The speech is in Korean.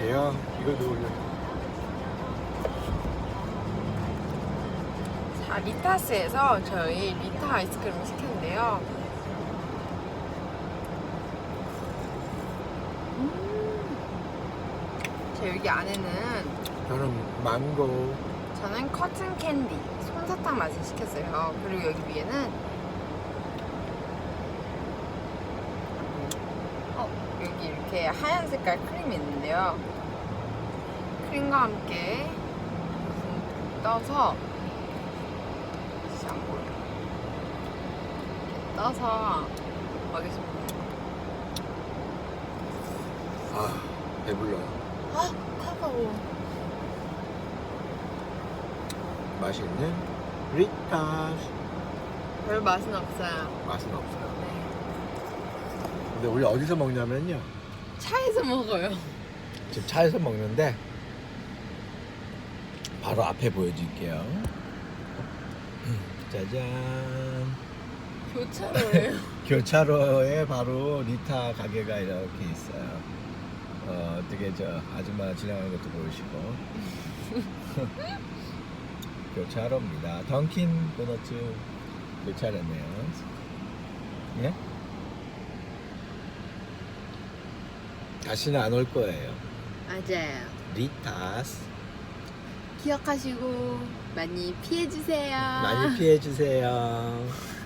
안녕하세요. 이거도 올려. 자, 리타스에서 저희 리타 아이스크림을 시켰는데요. 음. 자, 여기 안에는 저는 망고. 저는 커튼 캔디, 솜사탕 맛을 시켰어요. 그리고 여기 위에는 어, 여기 이렇게 하얀 색깔 크림이 있는데요. 크림과 함께 떠서 떠서 먹겠습니다. 아, 배불러요. 아, 차가워. 맛있는 리타스. 별 맛은 없어요. 맛은 없어요. 네. 근데 우리 어디서 먹냐면요. 차에서 먹어요. 지금 차에서 먹는데 바로 앞에 보여줄게요. 음, 짜잔. 교차로예요. 교차로에 바로 리타 가게가 이렇게 있어요. 어, 어떻게 저 아줌마 지나가는 것도 보이시고. 교차로입니다. 던킨 도너츠 교차로네요. 예? 다시는 안 올 거예요. 맞아요. 리타스 기억하시고 많이 피해주세요. 많이 피해 주세요.